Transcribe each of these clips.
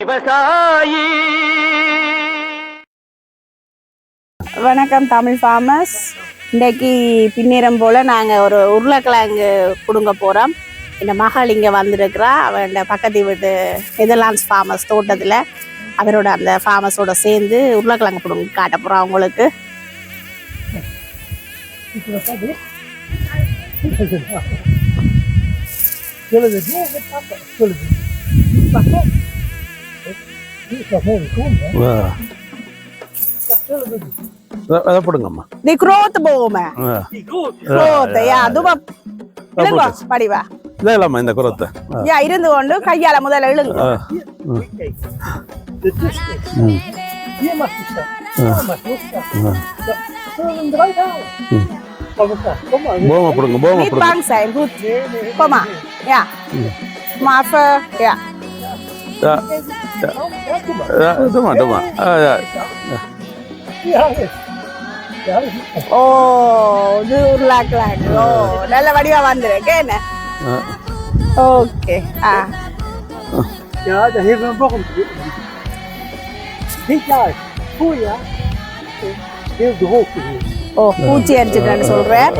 விவசாயி வணக்கம் தமிழ் ஃபார்மர்ஸ் இன்றைக்கு பின்னேரம் போல் நாங்கள் ஒரு உருளைக்கிழங்கு பிடுங்க போகிறோம் இந்த மகள் இங்கே வந்திருக்கிறா. அவன் பக்கத்து வீட்டு நெதர்லாண்ட்ஸ் ஃபார்மர்ஸ் தோட்டத்தில் அவரோட அந்த ஃபார்மர்ஸோட சேர்ந்து உருளைக்கிழங்கு பிடுங்க காட்ட போகிறோம் அவங்களுக்கு. Skulle போடுங்கம்மா தி குரோத் போகுமே ஆ. குரோத் யா அதுவா இழுங்கோ படிவா இதே இல்லாமா இந்த குரத்தை ஆ. யா இருந்து கொண்டு கையால முதல்ல இழுங்க ஆ. Det tyska. Ge mig sista. Ge mig sista. Så en drar där. Kom så. Kom on. போமா போடுங்க போமா மீட் போடுங்க பாங் சைன் குட் போமா யா மாஃப யா Ja, visst. Ja, visst. ஓ இது உருளாக்கிழங்கு ஓ நல்ல வடிவா வந்திருக்கு என்ன ஆ. ஓகே ஆ Ja. ஓ பூச்சி அடிச்சுட்டேன்னு சொல்றேன்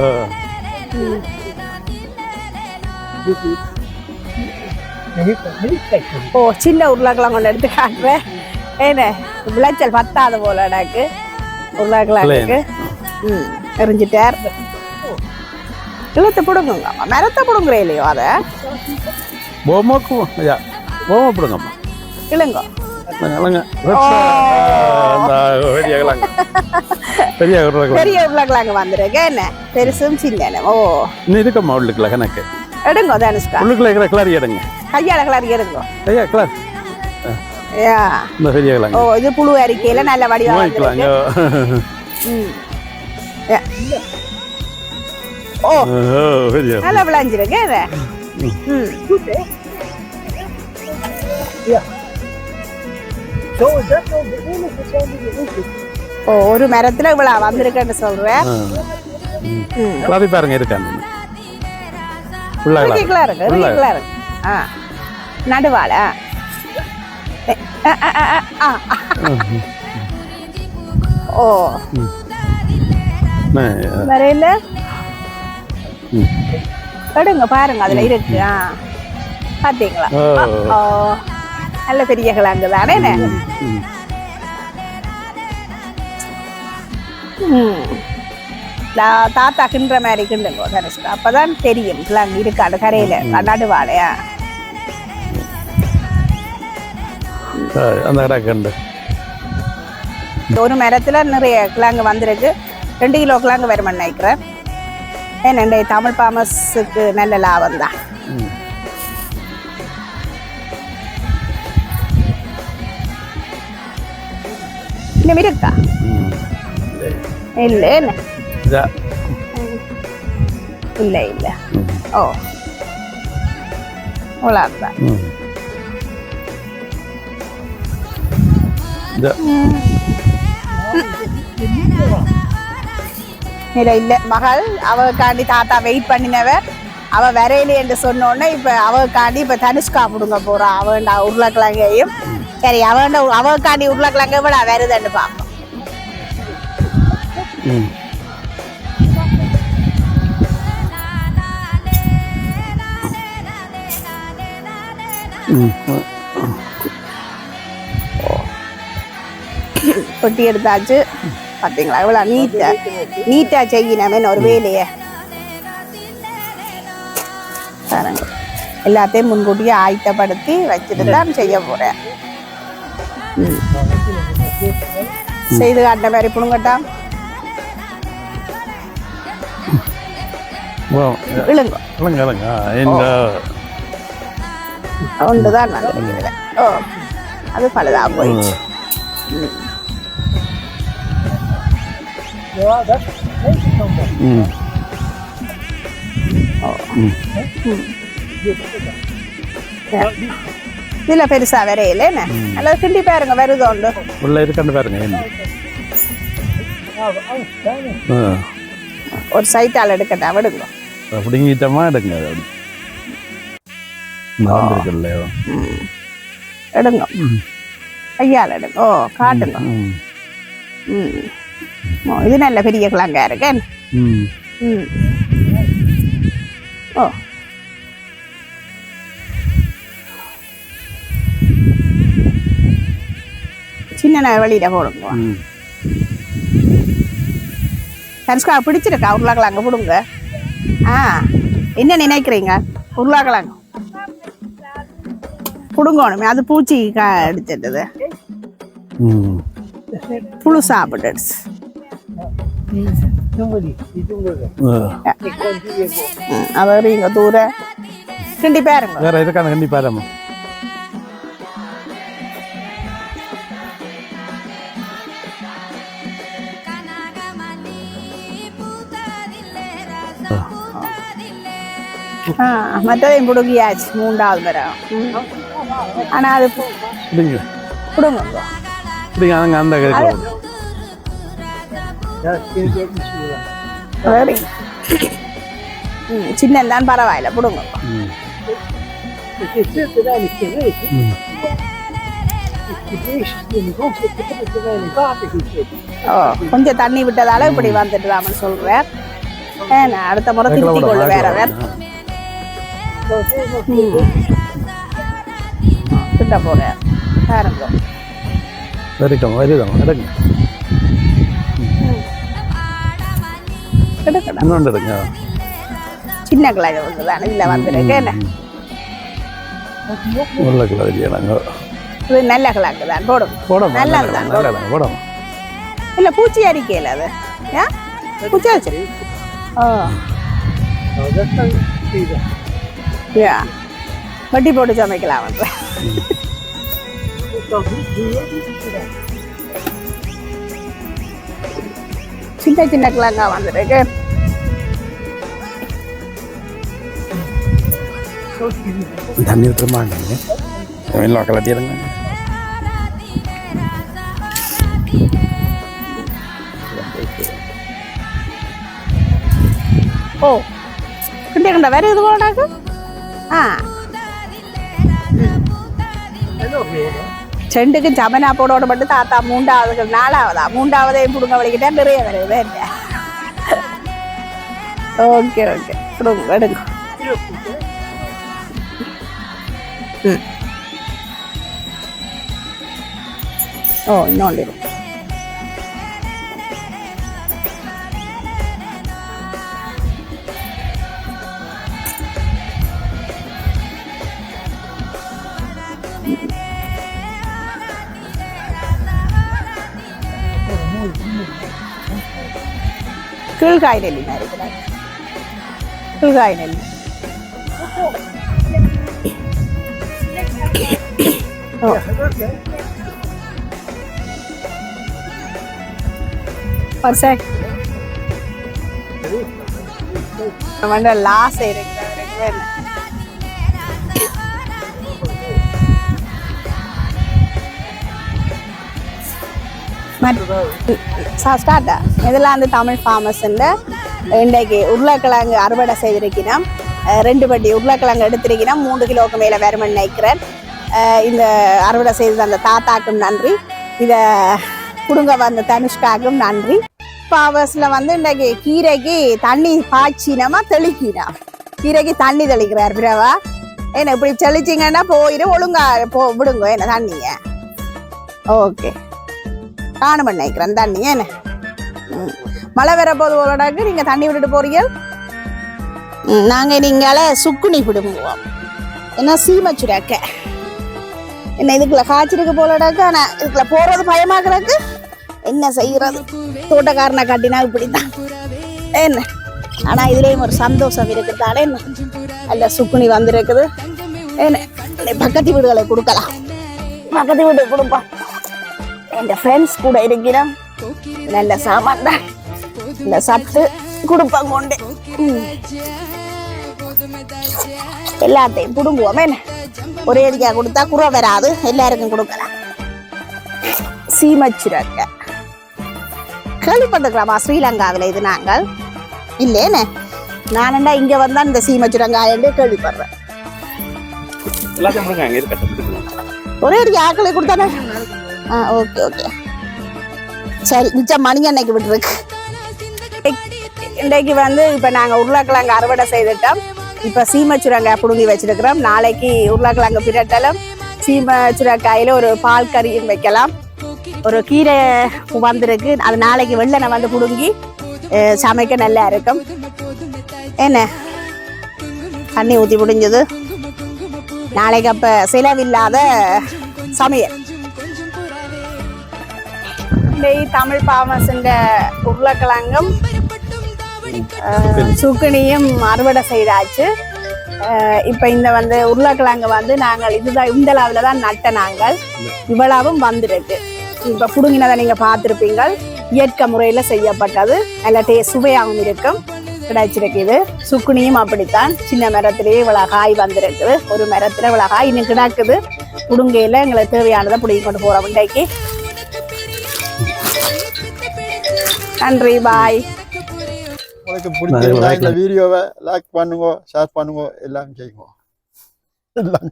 ஓ சின்ன உருளைக்கிழங்கு ஒன்று எடுத்து காட்டுறேன். என்ன விளைச்சல் பத்தாத போல எனக்கு. உருளைக்கிழங்குக்கு. ம் எரிஞ்சிட்டார். இழுத்து பிடுங்குங்க. மரத்தை பிடுங்குறே இல்லையோ அதை? போமாக்கு ஐயா போமா போடுங்கம்மா. இழுங்கோ பெரிய கிழங்கு பெரிய உருளைக்கிழங்கு. வந்திருக்கு. என்ன? பெருசும் சின்ன ஓ. இருக்கம்மா உள்ளுக்குள்ள கணக்கு? எடுங்கோ தனுஷ்கா. உள்ளுக்குள்ள இருக்கிற கிளறி எடுங்க. கையால கிளறி எடுங்கோ ஐயா கிளர் யா இந்த பெரிய ஓ கிழங்கு இது புழு அறிக்கையில நல்ல வடிவா. யா. ஓ. பெரிய நல்லா விளைஞ்சிருக்கு இது. ஓ ஒரு மரத்துல இவ்வளவு வந்திருக்குன்னு சொல்றேன் பாருங்க இருக்காங்க இருக்கு இருக்கு. ஆ நடுவால ஆ. ஓ வரையில. எடுங்க பாருங்க அதுல இருக்கு ஆ பாத்தீங்களா ஓ. நல்ல பெரிய கிழங்கு தானே? ம். தாத்தா கிண்டுற மாதிரி கிண்டுங்க தனுஷ்கா அப்பதான் தெரியும். கிழங்கு இருக்கு அந்த கரையில. நடுவாளையா ஒரு மரத்துல நிறைய கிழங்கு வந்திருக்கு. ரெண்டு கிலோ கிழங்கு வருமா நினைக்கிறேன். ஏன்னா தமிழ் பாமஸுக்கு நல்ல லாபம் தான். இன்னும் இருக்கா. இல்ல என்ன ம். ஓ அவ்வளோதான் ம். இதா. இல்ல இல்ல மகள் அவக்காண்டி தாத்தா வெயிட் பண்ணினவர் அவ வரையில என்று சொன்னோன்னே இப்ப அவக்காண்டி இப்ப தனுஷ்கா பிடுங்க போறா அவன்டா உருளைக்கிழங்கையும் சரி அவன்ட அவக்காண்டி உருளைக்கிழங்க விட வருதுன்னு பார்ப்போம் கொட்டி எடுத்தாச்சு பாத்தீங்களா? இவ்வளவு நீட்டா நீட்டா செய்யணுமே ஒரு வேலையை. பாருங்க. எல்லாத்தையும் முன்கூட்டியே ஆயத்தப்படுத்தி வச்சுட்டு தான் செய்ய போறேன். ம். செய்து காட்டின மாதிரி இலங்க, இலங்க. ஆ, இந்த ஒன்று தான் வந்திருக்குதுல ஓ அது பழுதா போயிடுச்சு. இதுல பெருசா வரையில என்ன அல்லது கிண்டி பாருங்க வருதோண்டு உள்ள இருக்கான்னு பாருங்க. ஒரு சைட்டால் எடுக்கட்டா விடுங்க அப்படிங்கிட்டமா எடுங்க இல்லையா எடுங்க. கையால் எடுங்க. ஓ காட்டுங்க. ம் ம். ஓ இது நல்ல பெரிய கிழங்கா இருக்கு. ம். ம். ஓ. சின்ன வெளியில போடுங்க. தனுஷ்கா பிடிச்சிருக்கா? உருளைக்கிழங்கு கொடுங்க ஆ. என்ன நினைக்கிறீங்க? உருளைக்கிழங்கு. கொடுங்கணுமே அது பூச்சி அடிச்சிட்டது புழு சாப்பிட்டுடுச்சு. அது இங்கே தூர. கிண்டி பாருங்க. வேற இதுக்கான கண்டிப்பாரம்மா ஆ மற்றதையும் பிடுங்கியாச்சு மூன்றாவது தரம் ம். ஆனா அது பிடிங்க பிடுங்க பிடிங்க அங்க அந்த. சரி சின்னந்தான் பரவாயில்ல பிடுங்க கொஞ்சம் தண்ணி விட்டதால இப்படி வந்துட்டுதாமன்னு சொல்றேன். அடுத்த முறை திருத்தி கொள்ள வேற வேற So, hey, look, கிட்ட போறேன் பாருங்க வரைக்கும் வருதம் எடுங்க கிடக்கடா இன்னொன்று எடுங்க சின்ன கிழங்கு வந்து தானே இதில் வந்துருக்கு என்ன உருளைக்கிழங்கு இல்லையாங்க இது நல்ல கிழங்கு தான் போடும் போடமா நல்லது தான் நல்ல போடமா இல்லை பூச்சி அரிக்கையில் அது ஏன் பூச்சி அரிச்சு ஓ Oh, that's how you see that. யா வட்டி போட்டு சமைக்கலாம் வந்து சின்ன சின்ன கிழங்கா வந்துருக்கு So, do you தண்ணி விட்டுற மாட்டாங்க எல்லாம் கலட்டிடுங்க ஓ கிண்டே கிண்ட வேற இது போடாக்கு ஆ Hello, Rhoda. செண்டுக்கு சமனா போடோட மட்டும் தாத்தா மூன்றாவது நாலாவதா? மூன்றாவதையும் பிடுங்க வலிக்கிட்டா நிறைய வருது என்ன? Okay okay. கொடுங்க எடுங்க. ஓ இன்னொன்று இருக்கு கீழ்காய் நெல்லி மாதிரி இருக்கிறாங்க கீழ்காய் நெல்லி ஓ Okay. ஸ்டார்ட்டா இதெல்லாம் வந்து தமிழ் ஃபார்மர்ஸுன்ற இன்றைக்கு உருளைக்கிழங்கு அறுவடை செய்திருக்கிறோம். ரெண்டு பட்டி உருளைக்கிழங்கு எடுத்திருக்கிறோம். மூன்று கிலோவுக்கு மேலே வருமென்னு நினைக்கிறேன். இந்த அறுவடை செய்த அந்த தாத்தாக்கும் நன்றி. இதை குடுங்க வந்த தனுஷ்காக்கும் நன்றி. ஃபார்மஸில் வந்து இன்றைக்கு கீரைக்கு தண்ணி பாய்ச்சினமா தெளிக்கினா? கீரைக்கு தண்ணி தெளிக்கிறார் பிரவா என்ன இப்படி தெளிச்சிங்கன்னா போயிடும் ஒழுங்கா போ விடுங்க என்ன தண்ணிய? ஓகே. காணும் நினைக்கிறேன் தண்ணி என்ன? மழை வர போது போலடாக்கு நீங்க தண்ணி விட்டுட்டு போறீங்க? நாங்கள் நீங்கள சுக்குனி விடுவோம் ஏன்னா சீமச்சுடாக்க என்ன இதுக்குள்ள காய்ச்சிருக்கு போலடாக்கு ஆனால் இதுக்குள்ள போகிறது பயமாக்குறக்கு என்ன செய்கிறது தோட்டக்காரனை காட்டினா இப்படித்தான். என்ன? ஆனால் இதுலேயும் ஒரு சந்தோஷம் இருக்குதானே என்ன? அல்ல சுக்குனி வந்திருக்குது. என்ன? பக்கத்து வீடுகளை கொடுக்கலாம். பக்கத்து வீடு கொடுப்போம் என் ஃப்ரெண்ட்ஸ் கூட இருக்கிறோம் நல்ல சாமான் தான். இந்த சத்து கொடுப்பாங்க கொண்டு. எல்லாத்தையும் என்ன? ஒரே அடிக்கா கொடுத்தா குறை வராது. எல்லாருக்கும் கொடுக்கலாம். சீமச்சுரக்க. கேள்விப்பட்டிருக்கலாமா ஸ்ரீலங்காவில் இது நாங்கள். இல்லேன்னு நானண்டா இங்க வந்தா இந்த சீமச்சுரங்காயன்னு கேள்விப்படுறேன். ஒரே ஒரு ஆக்களை கொடுத்தானே? ஆ ஓகே ஓகே. சரி மிச்சம் மணி அன்னைக்கு விட்டுருக்கு. இன்றைக்கு வந்து இப்போ நாங்கள் உருளைக்கிழங்கு அறுவடை செய்துட்டோம். இப்போ சீமச்சுரங்காய் புடுங்கி வச்சிருக்கிறோம். நாளைக்கு உருளைக்கிழங்கு பிரட்டலும் சீமச்சுரக்காயில் ஒரு பால் கறியும் வைக்கலாம். ஒரு கீரை வந்திருக்கு. அது நாளைக்கு வெள்ளனை வந்து பிடுங்கி சமைக்க நல்லா இருக்கும். என்ன? தண்ணி ஊற்றி முடிஞ்சது நாளைக்கு அப்போ செலவில்லாத சமையல். டெய் தமிழ் பாமஸுன்ற உருளைக்கிழங்கும் சுக்குனியும் அறுவடை செய்தாச்சு. இப்போ இந்த வந்து உருளைக்கிழங்கு வந்து நாங்கள் இதுதான் இந்த அளவில் தான் நட்ட நாங்கள். இவ்வளவும் வந்துருக்கு. இப்போ புடுங்கினதை நீங்கள் பார்த்துருப்பீங்க இயற்கை முறையில் செய்யப்பட்டது. நல்ல டே சுவையாகவும் இருக்கும். கிடைச்சிருக்குது சுக்குனியும் அப்படித்தான். சின்ன மரத்திலேயே இவ்வளோ காய் வந்திருக்குது. ஒரு மரத்தில் இவ்வளோ காய் இன்னும் கிடக்குது. புடுங்கையில் எங்களுக்கு தேவையானதை பிடிங்கி கொண்டு போகிறோம் இன்றைக்கு. நன்றி பாய் உங்களுக்கு பிடிச்சிருந்தா like இந்த வீடியோவை லைக் பண்ணுங்க ஷேர் பண்ணுங்க எல்லாம் செய்யுங்க. எல்லாம்